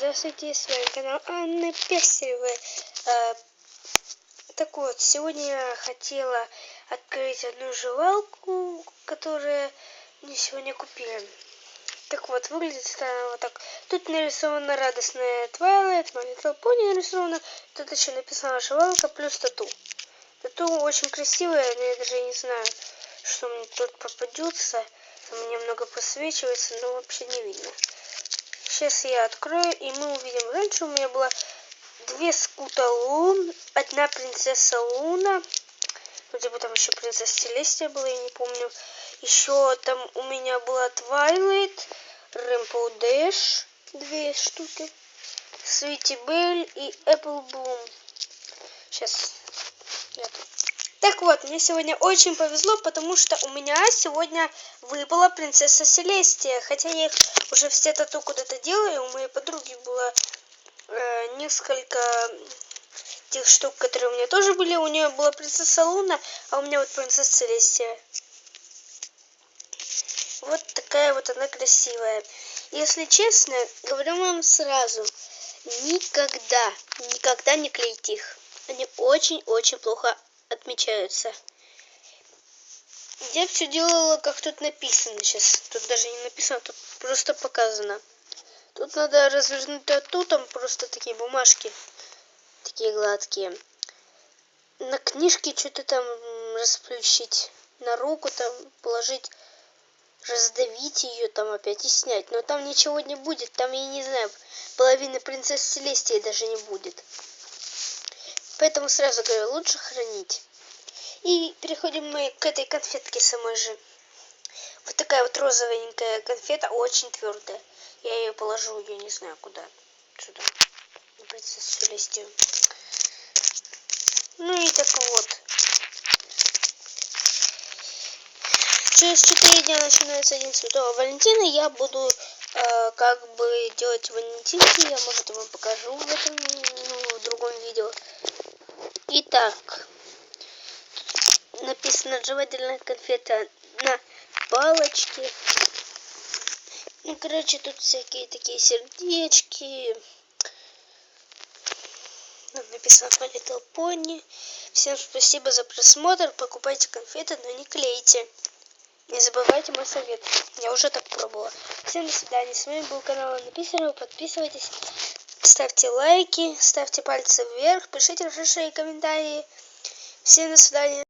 Здравствуйте, с вами канал Анны Пестеревой. Э, так вот, сегодня я хотела открыть одну жевалку, которую мне сегодня купили. Так вот, выглядит она вот так. Тут нарисована радостная Твайлайт, My Little Pony нарисована. Тут еще написана жевалка плюс тату. Тату очень красивая, но я даже не знаю, что мне тут попадется. Там немного просвечивается, но вообще не видно. Сейчас я открою, и мы увидим. Раньше у меня было две скута Лун, одна принцесса Луна, вроде бы там еще принцесса Селестия была, я не помню. Еще там у меня была Твайлайт, Рэмпл Дэш, две штуки, Свити Белль и Эппл Блум. Сейчас. Нет. Так вот, мне сегодня очень повезло, потому что у меня сегодня выпала принцесса Селестия. Хотя я их уже все тату куда-то делаю. У моей подруги было э, несколько тех штук, которые у меня тоже были. У нее была принцесса Луна, а у меня вот принцесса Селестия. Вот такая вот она красивая. Если честно, говорю вам сразу, никогда, никогда не клейте их. Они очень-очень плохо отмечаются. Я все делала, как тут написано сейчас. Тут даже не написано, тут просто показано. Тут надо развернуть тату, там просто такие бумажки. Такие гладкие. На книжке что-то там расплющить. На руку там положить, раздавить ее там опять и снять. Но там ничего не будет. Там, я не знаю, половины принцессы Селестии даже не будет. Поэтому сразу говорю, лучше хранить. И переходим мы к этой конфетке самой же. Вот такая вот розовенькая конфета, очень твердая. Я ее положу, я не знаю куда. Сюда. На принцессу Селестию. Ну и так вот. Через 4 дня начинается День Святого Валентина. Я буду э, как бы делать валентинки. Я, может, вам покажу в этом, ну, в другом видео. Итак, написано жевательная конфета на палочке. Ну, короче, тут всякие такие сердечки. Тут написано My Little Pony. Всем спасибо за просмотр. Покупайте конфеты, но не клейте. Не забывайте мой совет. Я уже так пробовала. Всем до свидания. С вами был канал Анна. Подписывайтесь. Ставьте лайки, ставьте пальцы вверх, пишите хорошие комментарии. Всем до свидания.